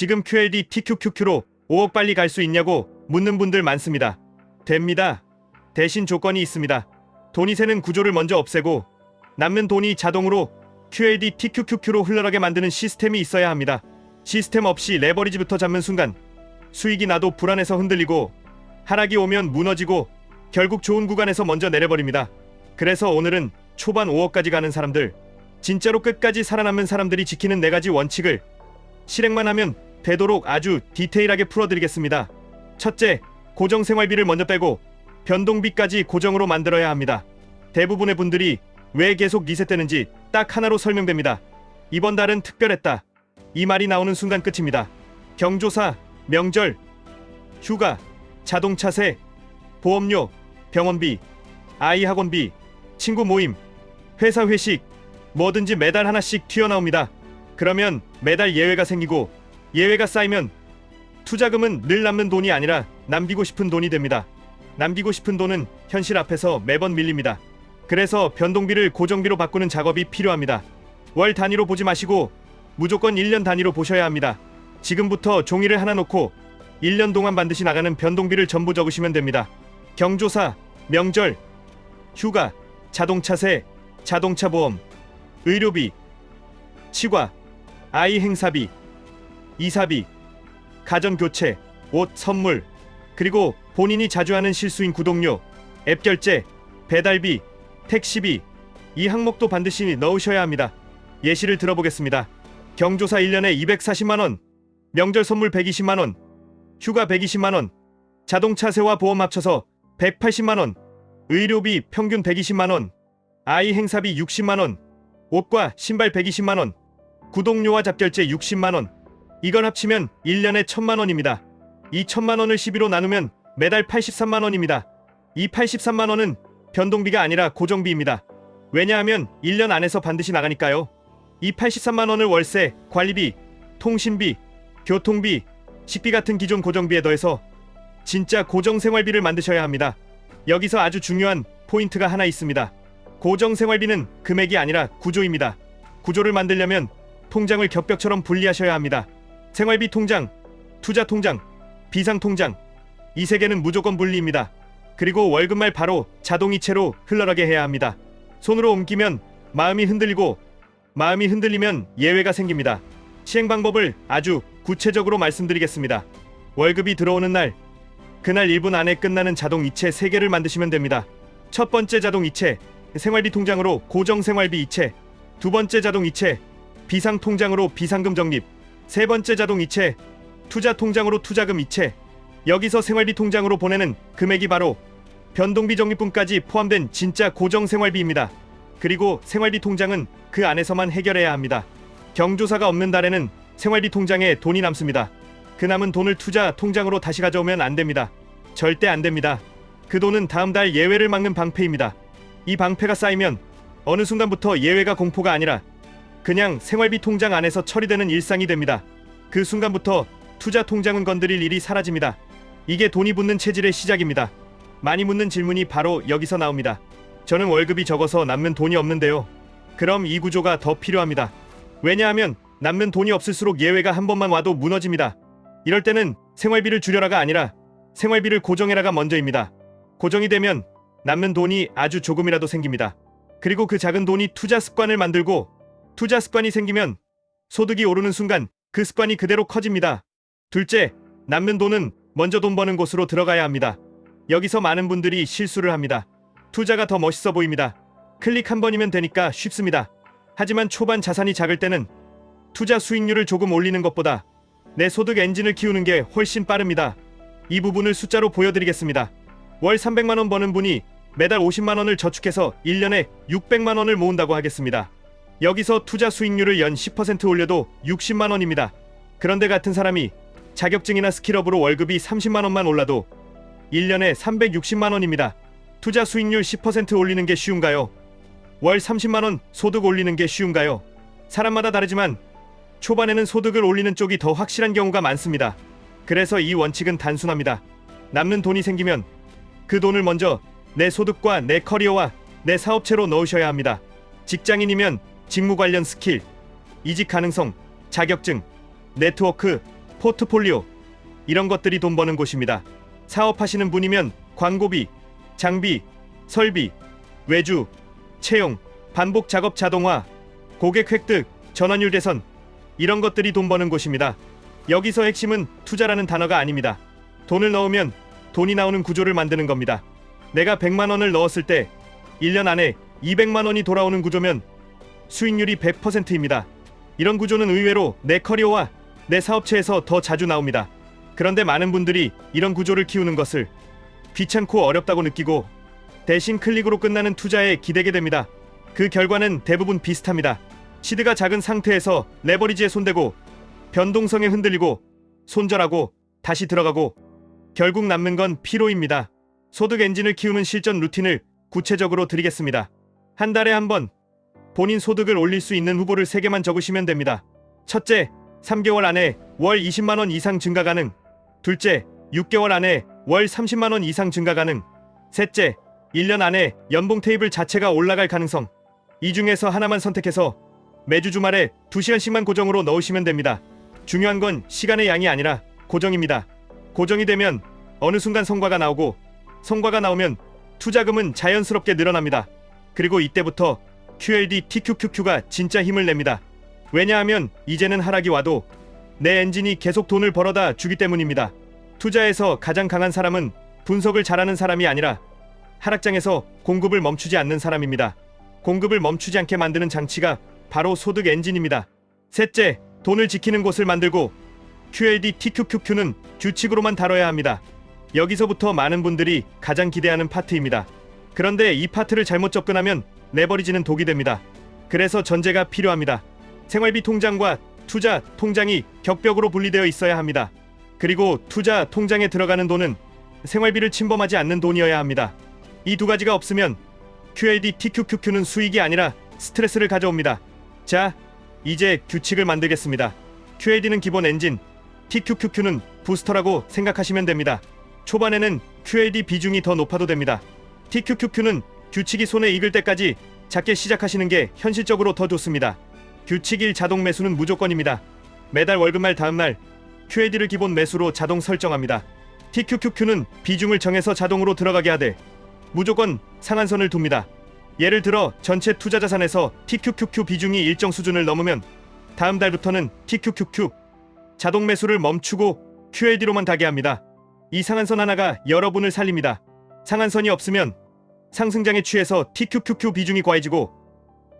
지금 QLD TQQQ로 5억 빨리 갈 수 있냐고 묻는 분들 많습니다. 됩니다. 대신 조건이 있습니다. 돈이 새는 구조를 먼저 없애고 남는 돈이 자동으로 QLD TQQQ로 흘러가게 만드는 시스템이 있어야 합니다. 시스템 없이 레버리지부터 잡는 순간 수익이 나도 불안해서 흔들리고 하락이 오면 무너지고 결국 좋은 구간에서 먼저 내려버립니다. 그래서 오늘은 초반 5억까지 가는 사람들, 진짜로 끝까지 살아남는 사람들이 지키는 네 가지 원칙을 실행만 하면 되도록 아주 디테일하게 풀어드리겠습니다. 첫째, 고정 생활비를 먼저 빼고 변동비까지 고정으로 만들어야 합니다. 대부분의 분들이 왜 계속 리셋되는지 딱 하나로 설명됩니다. 이번 달은 특별했다. 이 말이 나오는 순간 끝입니다. 경조사, 명절, 휴가, 자동차세, 보험료, 병원비, 아이 학원비, 친구 모임, 회사 회식, 뭐든지 매달 하나씩 튀어나옵니다. 그러면 매달 예외가 생기고 예외가 쌓이면 투자금은 늘 남는 돈이 아니라 남기고 싶은 돈이 됩니다. 남기고 싶은 돈은 현실 앞에서 매번 밀립니다. 그래서 변동비를 고정비로 바꾸는 작업이 필요합니다. 월 단위로 보지 마시고 무조건 1년 단위로 보셔야 합니다. 지금부터 종이를 하나 놓고 1년 동안 반드시 나가는 변동비를 전부 적으시면 됩니다. 경조사, 명절, 휴가, 자동차세, 자동차 보험, 의료비, 치과, 아이 행사비, 이사비, 가전 교체, 옷 선물, 그리고 본인이 자주 하는 실수인 구독료, 앱 결제, 배달비, 택시비 이 항목도 반드시 넣으셔야 합니다. 예시를 들어보겠습니다. 경조사 1년에 240만 원, 명절 선물 120만 원, 휴가 120만 원, 자동차 세와 보험 합쳐서 180만 원, 의료비 평균 120만 원, 아이 행사비 60만 원, 옷과 신발 120만 원, 구독료와 잡결제 60만 원. 이걸 합치면 1년에 1000만 원입니다. 이 1000만 원을 12로 나누면 매달 83만 원입니다. 이 83만 원은 변동비가 아니라 고정비입니다. 왜냐하면 1년 안에서 반드시 나가니까요. 이 83만 원을 월세, 관리비, 통신비, 교통비, 식비 같은 기존 고정비에 더해서 진짜 고정 생활비를 만드셔야 합니다. 여기서 아주 중요한 포인트가 하나 있습니다. 고정 생활비는 금액이 아니라 구조입니다. 구조를 만들려면 통장을 격벽처럼 분리하셔야 합니다. 생활비 통장, 투자 통장, 비상 통장 이 세 개는 무조건 분리입니다. 그리고 월급 말 바로 자동이체로 흘러가게 해야 합니다. 손으로 옮기면 마음이 흔들리고 마음이 흔들리면 예외가 생깁니다. 시행 방법을 아주 구체적으로 말씀드리겠습니다. 월급이 들어오는 날 그날 1분 안에 끝나는 자동 이체 3개를 만드시면 됩니다. 첫 번째 자동 이체 생활비 통장으로 고정 생활비 이체 두 번째 자동 이체 비상 통장으로 비상금 적립 세 번째 자동 이체 투자 통장으로 투자금 이체 여기서 생활비 통장으로 보내는 금액이 바로 변동비 적립분까지 포함된 진짜 고정 생활비입니다. 그리고 생활비 통장은 그 안에서만 해결해야 합니다. 경조사가 없는 달에는 생활비 통장에 돈이 남습니다. 그 남은 돈을 투자 통장으로 다시 가져오면 안 됩니다. 절대 안 됩니다. 그 돈은 다음 달 예외를 막는 방패입니다. 이 방패가 쌓이면 어느 순간부터 예외가 공포가 아니라 그냥 생활비 통장 안에서 처리되는 일상이 됩니다. 그 순간부터 투자 통장은 건드릴 일이 사라집니다. 이게 돈이 붙는 체질의 시작입니다. 많이 묻는 질문이 바로 여기서 나옵니다. 저는 월급이 적어서 남는 돈이 없는데요. 그럼 이 구조가 더 필요합니다. 왜냐하면 남는 돈이 없을수록 예외가 한 번만 와도 무너집니다. 이럴 때는 생활비를 줄여라가 아니라 생활비를 고정해라가 먼저입니다. 고정이 되면 남는 돈이 아주 조금이라도 생깁니다. 그리고 그 작은 돈이 투자 습관을 만들고 투자 습관이 생기면 소득이 오르는 순간 그 습관이 그대로 커집니다. 둘째, 남는 돈은 먼저 돈 버는 곳으로 들어가야 합니다. 여기서 많은 분들이 실수를 합니다. 투자가 더 멋있어 보입니다. 클릭 한 번이면 되니까 쉽습니다. 하지만 초반 자산이 작을 때는 투자 수익률을 조금 올리는 것보다 내 소득 엔진을 키우는 게 훨씬 빠릅니다. 이 부분을 숫자로 보여드리겠습니다. 월 300만 원 버는 분이 매달 50만 원을 저축해서 1년에 600만 원을 모은다고 하겠습니다. 여기서 투자 수익률을 연 10% 올려도 60만 원입니다. 그런데 같은 사람이 자격증이나 스킬업으로 월급이 30만 원만 올라도 1년에 360만 원입니다. 투자 수익률 10% 올리는 게 쉬운가요? 월 30만 원 소득 올리는 게 쉬운가요? 사람마다 다르지만 초반에는 소득을 올리는 쪽이 더 확실한 경우가 많습니다. 그래서 이 원칙은 단순합니다. 남는 돈이 생기면 그 돈을 먼저 내 소득과 내 커리어와 내 사업체로 넣으셔야 합니다. 직장인이면 직무 관련 스킬, 이직 가능성, 자격증, 네트워크, 포트폴리오 이런 것들이 돈 버는 곳입니다. 사업하시는 분이면 광고비, 장비, 설비, 외주, 채용, 반복 작업 자동화, 고객 획득, 전환율 개선 이런 것들이 돈 버는 곳입니다. 여기서 핵심은 투자라는 단어가 아닙니다. 돈을 넣으면 돈이 나오는 구조를 만드는 겁니다. 내가 100만 원을 넣었을 때 1년 안에 200만 원이 돌아오는 구조면 수익률이 100%입니다. 이런 구조는 의외로 내 커리어와 내 사업체에서 더 자주 나옵니다. 그런데 많은 분들이 이런 구조를 키우는 것을 귀찮고 어렵다고 느끼고 대신 클릭으로 끝나는 투자에 기대게 됩니다. 그 결과는 대부분 비슷합니다. 시드가 작은 상태에서 레버리지에 손대고 변동성에 흔들리고 손절하고 다시 들어가고 결국 남는 건 피로입니다. 소득 엔진을 키우는 실전 루틴을 구체적으로 드리겠습니다. 한 달에 한 번 본인 소득을 올릴 수 있는 후보를 3개만 적으시면 됩니다. 첫째, 3개월 안에 월 20만 원 이상 증가 가능. 둘째, 6개월 안에 월 30만 원 이상 증가 가능. 셋째, 1년 안에 연봉 테이블 자체가 올라갈 가능성. 이 중에서 하나만 선택해서 매주 주말에 2시간씩만 고정으로 넣으시면 됩니다. 중요한 건 시간의 양이 아니라 고정입니다. 고정이 되면 어느 순간 성과가 나오고 성과가 나오면 투자금은 자연스럽게 늘어납니다. 그리고 이때부터 QLD TQQQ가 진짜 힘을 냅니다. 왜냐하면 이제는 하락이 와도 내 엔진이 계속 돈을 벌어다 주기 때문입니다. 투자에서 가장 강한 사람은 분석을 잘하는 사람이 아니라 하락장에서 공급을 멈추지 않는 사람입니다. 공급을 멈추지 않게 만드는 장치가 바로 소득 엔진입니다. 셋째, 돈을 지키는 곳을 만들고 QLD TQQQ는 규칙으로만 다뤄야 합니다. 여기서부터 많은 분들이 가장 기대하는 파트입니다. 그런데 이 파트를 잘못 접근하면 내버리지는 독이 됩니다. 그래서 전제가 필요합니다. 생활비 통장과 투자 통장이 격벽으로 분리되어 있어야 합니다. 그리고 투자 통장에 들어가는 돈은 생활비를 침범하지 않는 돈이어야 합니다. 이 두 가지가 없으면 QLD TQQQ는 수익이 아니라 스트레스를 가져옵니다. 자, 이제 규칙을 만들겠습니다. QLD는 기본 엔진, TQQQ는 부스터라고 생각하시면 됩니다. 초반에는 QLD 비중이 더 높아도 됩니다. TQQQ는 규칙이 손에 익을 때까지 작게 시작하시는 게 현실적으로 더 좋습니다. 규칙 1 자동 매수는 무조건입니다. 매달 월급 말 다음 날 QLD를 기본 매수로 자동 설정합니다. TQQQ는 비중을 정해서 자동으로 들어가게 하되 무조건 상한선을 둡니다. 예를 들어 전체 투자 자산에서 TQQQ 비중이 일정 수준을 넘으면 다음 달부터는 TQQQ 자동 매수를 멈추고 QLD로만 가게 합니다. 이 상한선 하나가 여러분을 살립니다. 상한선이 없으면 상승장에 취해서 TQQQ 비중이 과해지고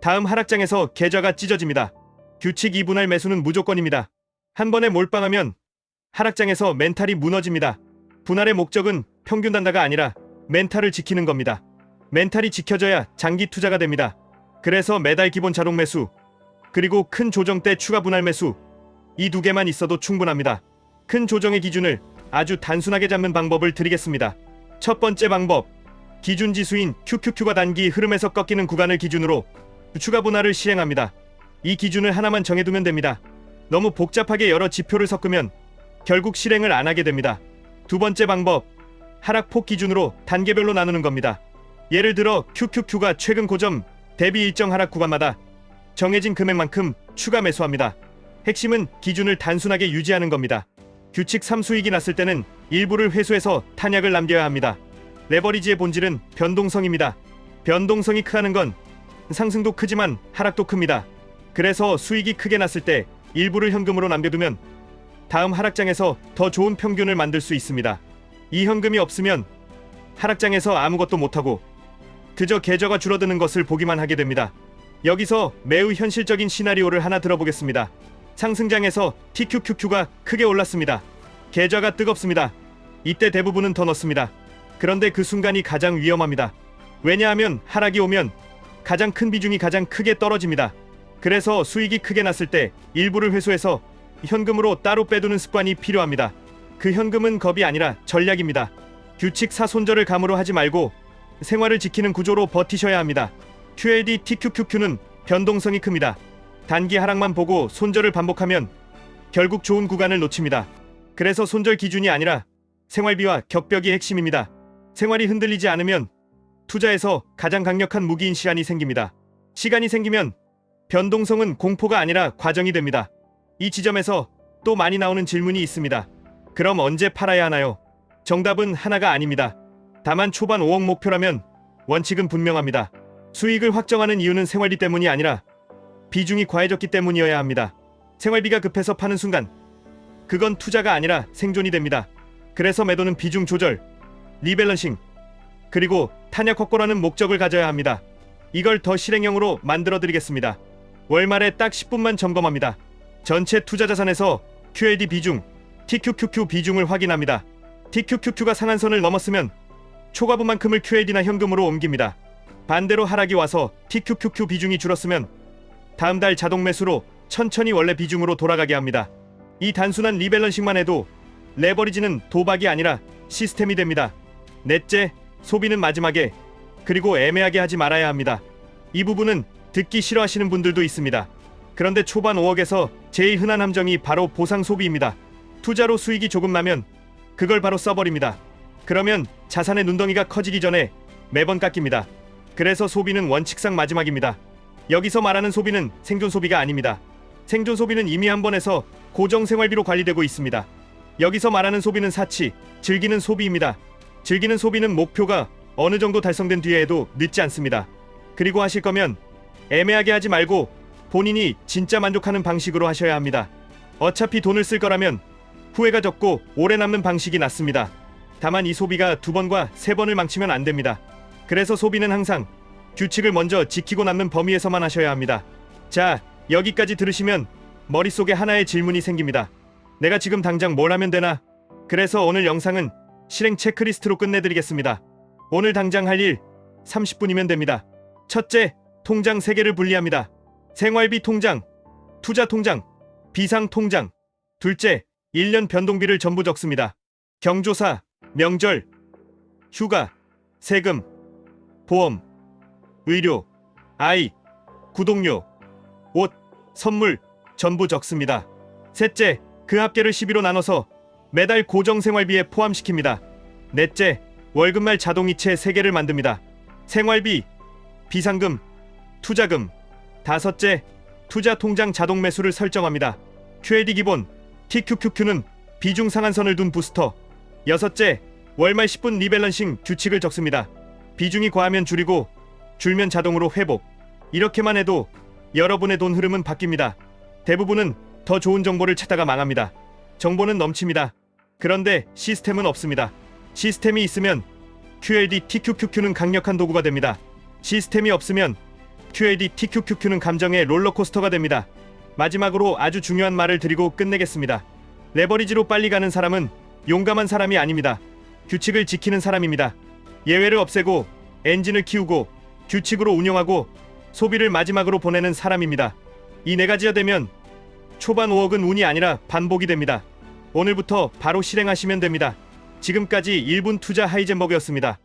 다음 하락장에서 계좌가 찢어집니다. 규칙 2분할 매수는 무조건입니다. 한 번에 몰빵하면 하락장에서 멘탈이 무너집니다. 분할의 목적은 평균 단가가 아니라 멘탈을 지키는 겁니다. 멘탈이 지켜져야 장기 투자가 됩니다. 그래서 매달 기본 자동 매수, 그리고 큰 조정 때 추가 분할 매수, 이 두 개만 있어도 충분합니다. 큰 조정의 기준을 아주 단순하게 잡는 방법을 드리겠습니다. 첫 번째 방법, 기준 지수인 QQQ가 단기 흐름에서 꺾이는 구간을 기준으로 추가 분할을 시행합니다. 이 기준을 하나만 정해두면 됩니다. 너무 복잡하게 여러 지표를 섞으면 결국 실행을 안 하게 됩니다. 두 번째 방법, 하락폭 기준으로 단계별로 나누는 겁니다. 예를 들어 QQQ가 최근 고점 대비 일정 하락 구간마다 정해진 금액만큼 추가 매수합니다. 핵심은 기준을 단순하게 유지하는 겁니다. 규칙 3수익이 났을 때는 일부를 회수해서 탄약을 남겨야 합니다. 레버리지의 본질은 변동성입니다. 변동성이 크다는 건 상승도 크지만 하락도 큽니다. 그래서 수익이 크게 났을 때 일부를 현금으로 남겨두면 다음 하락장에서 더 좋은 평균을 만들 수 있습니다. 이 현금이 없으면 하락장에서 아무것도 못하고 그저 계좌가 줄어드는 것을 보기만 하게 됩니다. 여기서 매우 현실적인 시나리오를 하나 들어보겠습니다. 상승장에서 TQQQ가 크게 올랐습니다. 계좌가 뜨겁습니다. 이때 대부분은 더 넣습니다. 그런데 그 순간이 가장 위험합니다. 왜냐하면 하락이 오면 가장 큰 비중이 가장 크게 떨어집니다. 그래서 수익이 크게 났을 때 일부를 회수해서 현금으로 따로 빼두는 습관이 필요합니다. 그 현금은 겁이 아니라 전략입니다. 규칙 사손절을 감으로 하지 말고 생활을 지키는 구조로 버티셔야 합니다. QLD TQQQ는 변동성이 큽니다. 단기 하락만 보고 손절을 반복하면 결국 좋은 구간을 놓칩니다. 그래서 손절 기준이 아니라 생활비와 격벽이 핵심입니다. 생활이 흔들리지 않으면 투자에서 가장 강력한 무기인 시간이 생깁니다. 시간이 생기면 변동성은 공포가 아니라 과정이 됩니다. 이 지점에서 또 많이 나오는 질문이 있습니다. 그럼 언제 팔아야 하나요? 정답은 하나가 아닙니다. 다만 초반 5억 목표라면 원칙은 분명합니다. 수익을 확정하는 이유는 생활비 때문이 아니라 비중이 과해졌기 때문이어야 합니다. 생활비가 급해서 파는 순간 그건 투자가 아니라 생존이 됩니다. 그래서 매도는 비중 조절, 리밸런싱, 그리고 탄약 확보라는 목적을 가져야 합니다. 이걸 더 실행형으로 만들어 드리겠습니다. 월말에 딱 10분만 점검합니다. 전체 투자 자산에서 QLD 비중, TQQQ 비중을 확인합니다. TQQQ가 상한선을 넘었으면 초과분만큼을 QLD나 현금으로 옮깁니다. 반대로 하락이 와서 TQQQ 비중이 줄었으면 다음 달 자동 매수로 천천히 원래 비중으로 돌아가게 합니다. 이 단순한 리밸런싱만 해도 레버리지는 도박이 아니라 시스템이 됩니다. 넷째, 소비는 마지막에 그리고 애매하게 하지 말아야 합니다. 이 부분은 듣기 싫어하시는 분들도 있습니다. 그런데 초반 5억에서 제일 흔한 함정이 바로 보상 소비입니다. 투자로 수익이 조금 나면 그걸 바로 써버립니다. 그러면 자산의 눈덩이가 커지기 전에 매번 깎입니다. 그래서 소비는 원칙상 마지막입니다. 여기서 말하는 소비는 생존 소비가 아닙니다. 생존 소비는 이미 한번 해서 고정 생활비로 관리되고 있습니다. 여기서 말하는 소비는 사치, 즐기는 소비입니다. 즐기는 소비는 목표가 어느 정도 달성된 뒤에 해도 늦지 않습니다. 그리고 하실 거면 애매하게 하지 말고 본인이 진짜 만족하는 방식으로 하셔야 합니다. 어차피 돈을 쓸 거라면 후회가 적고 오래 남는 방식이 낫습니다. 다만 이 소비가 두 번과 세 번을 망치면 안 됩니다. 그래서 소비는 항상 규칙을 먼저 지키고 남는 범위에서만 하셔야 합니다. 자, 여기까지 들으시면 머릿속에 하나의 질문이 생깁니다. 내가 지금 당장 뭘 하면 되나? 그래서 오늘 영상은 실행 체크리스트로 끝내드리겠습니다. 오늘 당장 할 일 30분이면 됩니다. 첫째, 통장 3개를 분리합니다. 생활비 통장, 투자 통장, 비상 통장. 둘째, 1년 변동비를 전부 적습니다. 경조사, 명절, 휴가, 세금, 보험, 의료, 아이, 구독료, 옷, 선물 전부 적습니다. 셋째, 그 합계를 12로 나눠서 매달 고정 생활비에 포함시킵니다. 넷째, 월급 말 자동이체 3개를 만듭니다. 생활비, 비상금, 투자금. 다섯째, 투자 통장 자동 매수를 설정합니다. QLD 기본, TQQQ는 비중 상한선을 둔 부스터. 여섯째, 월말 10분 리밸런싱 규칙을 적습니다. 비중이 과하면 줄이고 줄면 자동으로 회복. 이렇게만 해도 여러분의 돈 흐름은 바뀝니다. 대부분은 더 좋은 정보를 찾다가 망합니다. 정보는 넘칩니다. 그런데 시스템은 없습니다. 시스템이 있으면 QLD TQQQ는 강력한 도구가 됩니다. 시스템이 없으면 QLD TQQQ는 감정의 롤러코스터가 됩니다. 마지막으로 아주 중요한 말을 드리고 끝내겠습니다. 레버리지로 빨리 가는 사람은 용감한 사람이 아닙니다. 규칙을 지키는 사람입니다. 예외를 없애고 엔진을 키우고 규칙으로 운영하고 소비를 마지막으로 보내는 사람입니다. 이 네 가지가 되면 초반 5억은 운이 아니라 반복이 됩니다. 오늘부터 바로 실행하시면 됩니다. 지금까지 1분 투자 하이젠버그였습니다.